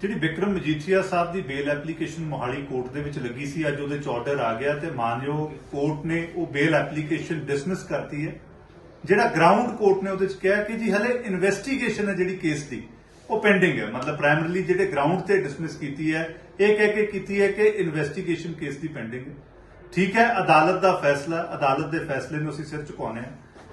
ਜਿਹੜੀ ਵਿਕਰਮ ਮਜੀਠੀਆ ਸਾਹਿਬ ਦੀ bail application Mohali court ਦੇ ਵਿੱਚ ਲੱਗੀ ਸੀ, ਅੱਜ ਉਹਦੇ ਚ ਆਰਡਰ ਆ ਗਿਆ ਤੇ ਮਾਨਯੋਗ ਕੋਰਟ ਨੇ ਉਹ ਬੇਲ ਐਪਲੀਕੇਸ਼ਨ ਡਿਸਮਿਸ ਕਰਤੀ ਹੈ। ਜਿਹੜਾ ਗਰਾਊਂਡ ਕੋਰਟ ਨੇ ਉਹਦੇ ਚ ਕਿਹਾ ਕਿ ਜੀ ਹਲੇ ਇਨਵੈਸਟੀਗੇਸ਼ਨ ਹੈ ਜਿਹੜੀ ਕੇਸ ਦੀ, ਉਹ ਪੈਂਡਿੰਗ ਹੈ। ਮਤਲਬ ਪ੍ਰਾਇਮਰੀਲੀ ਜਿਹੜੇ ਗਰਾਊਂਡ ਤੇ ਡਿਸਮਿਸ ਕੀਤੀ ਹੈ, ਇਹ ਕਹਿ ਕੇ ਕੀਤੀ ਹੈ ਕਿ ਇਨਵੈਸਟੀਗੇਸ਼ਨ ਕੇਸ ਦੀ ਪੈਂਡਿੰਗ ਹੈ। ਠੀਕ ਹੈ, ਅਦਾਲਤ ਦਾ ਫੈਸਲਾ, ਅਦਾਲਤ ਦੇ ਫੈਸਲੇ ਨੂੰ ਅਸੀਂ ਸਿਰ ਝੁਕਾਉਣੇ ਹਾਂ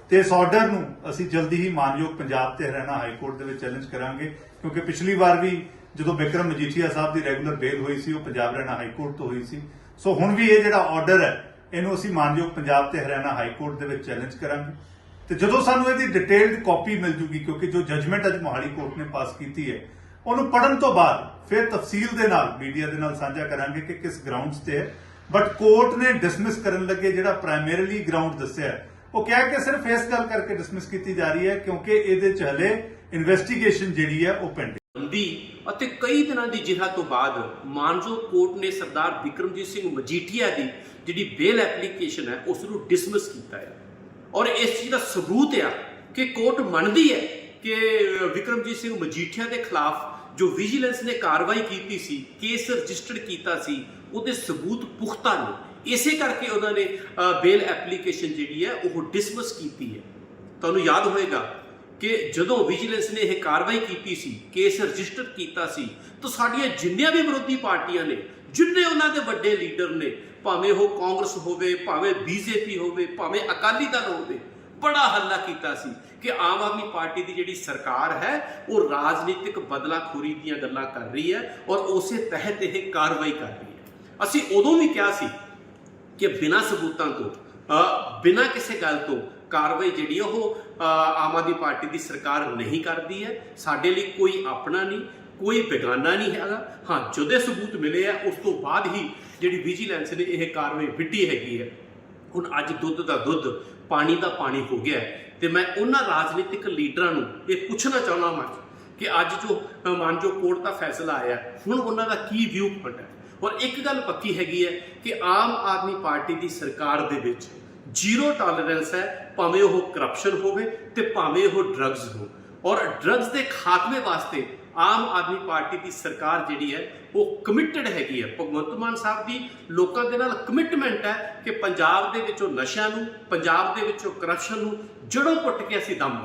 ਤੇ ਇਸ ਆਰਡਰ ਨੂੰ ਅਸੀਂ ਜਲਦੀ ਹੀ ਮਾਨਯੋਗ ਪੰਜਾਬ ਤੇ ਹਰਿਆਣਾ ਹਾਈ ਕੋਰਟ ਦੇ ਵਿੱਚ ਚੈਲੰਜ ਕਰਾਂਗੇ, ਕਿਉਂਕਿ ਪਿਛਲੀ ਵਾਰ ਵੀ ਜਦੋਂ ਬਿਕਰਮ ਮਜੀਠੀਆ ਸਾਹਿਬ ਦੀ ਰੈਗੂਲਰ ਬੇਲ ਹੋਈ ਸੀ, ਉਹ ਪੰਜਾਬ ਹਰਿਆਣਾ ਹਾਈ ਕੋਰਟ ਤੋਂ ਹੋਈ ਸੀ। ਸੋ ਹੁਣ ਵੀ ਇਹ ਜਿਹੜਾ ਆਰਡਰ ਹੈ, ਇਹਨੂੰ ਅਸੀਂ ਮਾਨਯੋਗ ਪੰਜਾਬ ਤੇ ਹਰਿਆਣਾ ਹਾਈ ਕੋਰਟ ਦੇ ਵਿੱਚ ਚੈਲੰਜ ਕਰਾਂਗੇ। ਤੇ ਜਦੋਂ ਸਾਨੂੰ ਇਹਦੀ ਡਿਟੇਲਡ ਕਾਪੀ ਮਿਲ ਜੂਗੀ, ਕਿਉਂਕਿ ਜੋ ਜਜਮੈਂਟ ਅੱਜ ਮੋਹਾਲੀ ਕੋਰਟ ਨੇ ਪਾਸ ਕੀਤੀ ਹੈ, ਉਹਨੂੰ ਪੜਨ ਤੋਂ ਬਾਅਦ ਫਿਰ ਤਫਸੀਲ ਦੇ ਨਾਲ ਮੀਡੀਆ ਦੇ ਨਾਲ ਸਾਂਝਾ ਕਰਾਂਗੇ ਕਿ ਕਿਸ ਗਰਾਊਂਡਸ ਤੇ ਹੈ। ਬਟ ਕੋਰਟ ਨੇ ਡਿਸਮਿਸ ਕਰਨ ਲੱਗੇ ਜਿਹੜਾ ਪ੍ਰਾਇਮਰੀਲੀ ਗਰਾਊਂਡ ਦੱਸਿਆ ਉਹ ਕਿਹਾ ਕਿ ਸਿਰਫ ਇਸ ਗੱਲ ਕਰਕੇ ਡਿਸਮਿਸ ਕੀਤੀ ਜਾ ਰਹੀ ਹੈ, ਕਿਉਂਕਿ ਇਹਦੇ ਚ ਹਲੇ ਇਨਵੈਸਟੀਗੇਸ਼ਨ ਜਿਹੜੀ ਹੈ ਉਹ ਪੈਂਡਿੰਗ ਲੰਬੀ ਅਤੇ ਕਈ ਦਿਨਾਂ ਦੀ ਜਿਹਾ ਤੋਂ ਬਾਅਦ ਮਾਨਜੋ ਕੋਰਟ ਨੇ ਸਰਦਾਰ ਵਿਕਰਮਜੀਤ ਸਿੰਘ ਮਜੀਠੀਆ ਦੀ ਜਿਹੜੀ ਬੇਲ ਐਪਲੀਕੇਸ਼ਨ ਹੈ, ਉਸ ਨੂੰ ਡਿਸਮਿਸ ਕੀਤਾ ਹੈ। ਔਰ ਇਸ ਚੀਜ਼ ਦਾ ਸਬੂਤ ਆ ਕਿ ਕੋਰਟ ਮੰਨਦੀ ਹੈ ਕਿ ਵਿਕਰਮਜੀਤ ਸਿੰਘ ਮਜੀਠੀਆ ਦੇ ਖਿਲਾਫ ਜੋ ਵਿਜੀਲੈਂਸ ਨੇ ਕਾਰਵਾਈ ਕੀਤੀ ਸੀ, ਕੇਸ ਰਜਿਸਟਰਡ ਕੀਤਾ ਸੀ, ਉਹਦੇ ਸਬੂਤ ਪੁਖਤਾ ਨੇ। ਇਸੇ ਕਰਕੇ ਉਹਨਾਂ ਨੇ ਬੇਲ ਐਪਲੀਕੇਸ਼ਨ ਜਿਹੜੀ ਹੈ, ਉਹ ਡਿਸਮਿਸ ਕੀਤੀ ਹੈ। ਤੁਹਾਨੂੰ ਯਾਦ ਹੋਏਗਾ ਕਿ ਜਦੋਂ ਵਿਜੀਲੈਂਸ ਨੇ ਇਹ ਕਾਰਵਾਈ ਕੀਤੀ ਸੀ, ਕੇਸ ਰਜਿਸਟਰ ਕੀਤਾ ਸੀ, ਤਾਂ ਸਾਡੀਆਂ ਜਿੰਨੀਆਂ ਵੀ ਵਿਰੋਧੀ ਪਾਰਟੀਆਂ ਨੇ, ਜਿੰਨੇ ਉਹਨਾਂ ਦੇ ਵੱਡੇ ਲੀਡਰ ਨੇ, ਭਾਵੇਂ ਉਹ ਕਾਂਗਰਸ ਹੋਵੇ, ਭਾਵੇਂ ਬੀਜੇਪੀ ਹੋਵੇ, ਭਾਵੇਂ ਅਕਾਲੀ ਦਲ ਹੋਵੇ, ਬੜਾ ਹੱਲਾ ਕੀਤਾ ਸੀ ਕਿ ਆਮ ਆਦਮੀ ਪਾਰਟੀ ਦੀ ਜਿਹੜੀ ਸਰਕਾਰ ਹੈ, ਉਹ ਰਾਜਨੀਤਿਕ ਬਦਲਾਖੋਰੀ ਦੀਆਂ ਗੱਲਾਂ ਕਰ ਰਹੀ ਹੈ ਔਰ ਉਸੇ ਤਹਿਤ ਇਹ ਕਾਰਵਾਈ ਕਰ ਰਹੀ ਹੈ। ਅਸੀਂ ਉਦੋਂ ਵੀ ਕਿਹਾ ਸੀ ਕਿ ਬਿਨਾਂ ਸਬੂਤਾਂ ਤੋਂ ਬਿਨਾਂ ਕਿਸੇ ਗੱਲ ਤੋਂ ਕਾਰਵਾਈ ਜਿਹੜੀ ਉਹ ਆਮ ਆਦਮੀ ਪਾਰਟੀ ਦੀ ਸਰਕਾਰ ਨਹੀਂ ਕਰਦੀ ਹੈ। ਸਾਡੇ ਲਈ ਕੋਈ ਆਪਣਾ ਨਹੀਂ, ਕੋਈ ਬੇਗਾਨਾ ਨਹੀਂ ਹੈਗਾ। ਹਾਂ, ਜਦੋਂ ਸਬੂਤ ਮਿਲੇ ਆ, ਉਸ ਤੋਂ ਬਾਅਦ ਹੀ ਜਿਹੜੀ ਵਿਜੀਲੈਂਸ ਨੇ, ਇਹ ਕਾਰਵਾਈ ਵਿੱਢੀ ਹੈਗੀ ਹੈ। ਹੁਣ ਅੱਜ ਦੁੱਧ ਦਾ ਦੁੱਧ, ਪਾਣੀ ਦਾ ਪਾਣੀ ਹੋ ਗਿਆ ਹੈ। ਤੇ ਮੈਂ ਉਹਨਾਂ ਰਾਜਨੀਤਿਕ ਲੀਡਰਾਂ ਨੂੰ ਇਹ ਪੁੱਛਣਾ ਚਾਹੁੰਦਾ ਹਾਂ ਕਿ ਅੱਜ ਜੋ ਅ, ਮਾਨਜੋ ਕੋਰਟ ਦਾ ਫੈਸਲਾ ਆਇਆ ਹੁਣ ਉਹਨਾਂ ਦਾ ਕੀ ਵਿਊ ਪੁਆਇੰਟ ਹੈ? ਔਰ ਇੱਕ ਗੱਲ ਪੱਕੀ ਹੈਗੀ ਹੈ ਕਿ ਆਮ ਆਦਮੀ ਪਾਰਟੀ ਦੀ ਸਰਕਾਰ ਦੇ ਵਿੱਚ ਜ਼ੀਰੋ ਟੋਲਰੈਂਸ ਹੈ ਭਾਵੇਂ ਉਹ ਕਰਪਸ਼ਨ ਹੋਵੇ ਤੇ ਭਾਵੇਂ ਉਹ ਡਰੱਗਸ ਹੋ ਔਰ ਡਰੱਗਸ ਦੇ ਖਾਤਮੇ ਵਾਸਤੇ ਆਮ ਆਦਮੀ ਪਾਰਟੀ ਦੀ ਸਰਕਾਰ ਜਿਹੜੀ ਹੈ ਉਹ ਕਮਿਟਡ ਹੈਗੀ ਹੈ। ਭਗਵੰਤ ਮਾਨ ਸਾਹਿਬ ਦੀ ਲੋਕਾਂ ਦੇ ਨਾਲ ਕਮਿਟਮੈਂਟ ਹੈ ਕਿ ਪੰਜਾਬ ਦੇ ਵਿੱਚੋਂ ਨਸ਼ਿਆਂ ਨੂੰ ਪੰਜਾਬ ਦੇ ਵਿੱਚੋਂ ਕਰਪਸ਼ਨ ਨੂੰ ਜੜੋਂ ਪੁੱਟ ਕੇ ਅਸੀਂ ਦਮ